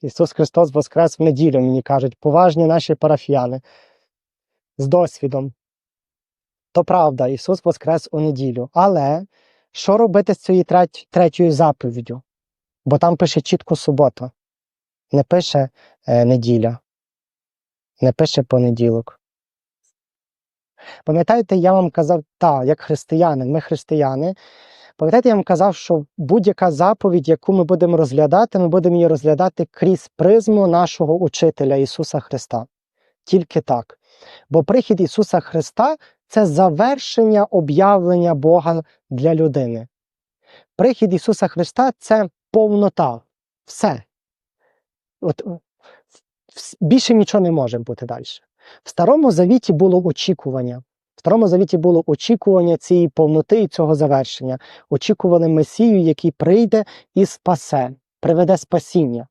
Ісус Христос воскрес в неділю, мені кажуть, поважні наші парафіяни з досвідом. То правда, Ісус воскрес у неділю. Але що робити з цією треть- третьою заповіддю? Бо там пише чітко субота, не пише е, неділя, не пише понеділок. Пам'ятаєте, я вам казав, так, як християнин, ми християни. Пам'ятаєте, я вам казав, що будь-яка заповідь, яку ми будемо розглядати, ми будемо її розглядати крізь призму нашого учителя Ісуса Христа. Тільки так. Бо прихід Ісуса Христа це завершення об'явлення Бога для людини. Прихід Ісуса Христа це повнота. Все. От, більше нічого не може бути далі. В Старому Завіті було очікування. В Старому Завіті було очікування цієї повноти і цього завершення. Очікували Месію, який прийде і спасе, приведе спасіння.